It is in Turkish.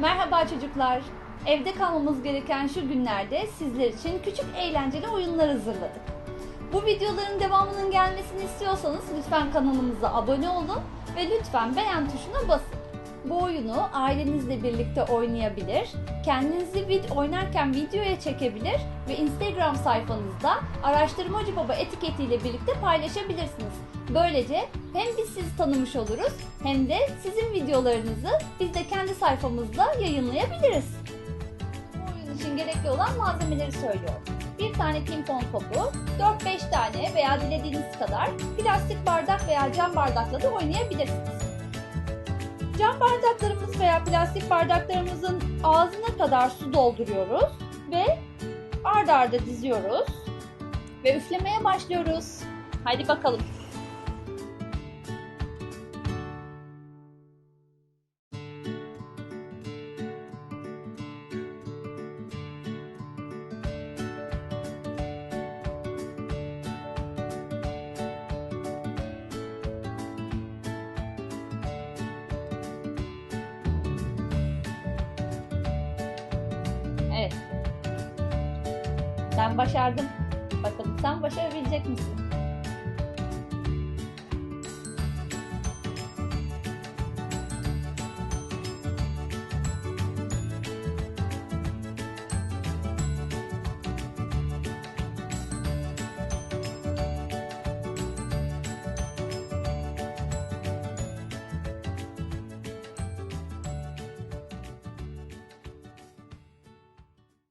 Merhaba çocuklar. Evde kalmamız gereken şu günlerde sizler için küçük eğlenceli oyunlar hazırladık. Bu videoların devamının gelmesini istiyorsanız lütfen kanalımıza abone olun ve lütfen beğen tuşuna basın. Bu oyunu ailenizle birlikte oynayabilir, kendinizi vid- oynarken videoya çekebilir ve Instagram sayfanızda Araştırmacı Baba etiketiyle birlikte paylaşabilirsiniz. Böylece hem biz sizi tanımış oluruz hem de sizin videolarınızı biz de kendi sayfamızda yayınlayabiliriz. Bu oyun için gerekli olan malzemeleri söylüyorum. Bir tane pimpon topu, 4-5 tane veya dilediğiniz kadar plastik bardak veya cam bardakla da oynayabilirsiniz. Cam bardaklarımız plastik bardaklarımızın ağzına kadar su dolduruyoruz ve ard arda diziyoruz ve üflemeye başlıyoruz. Haydi bakalım. Evet. Ben başardım. Bakalım sen başarabilecek misin?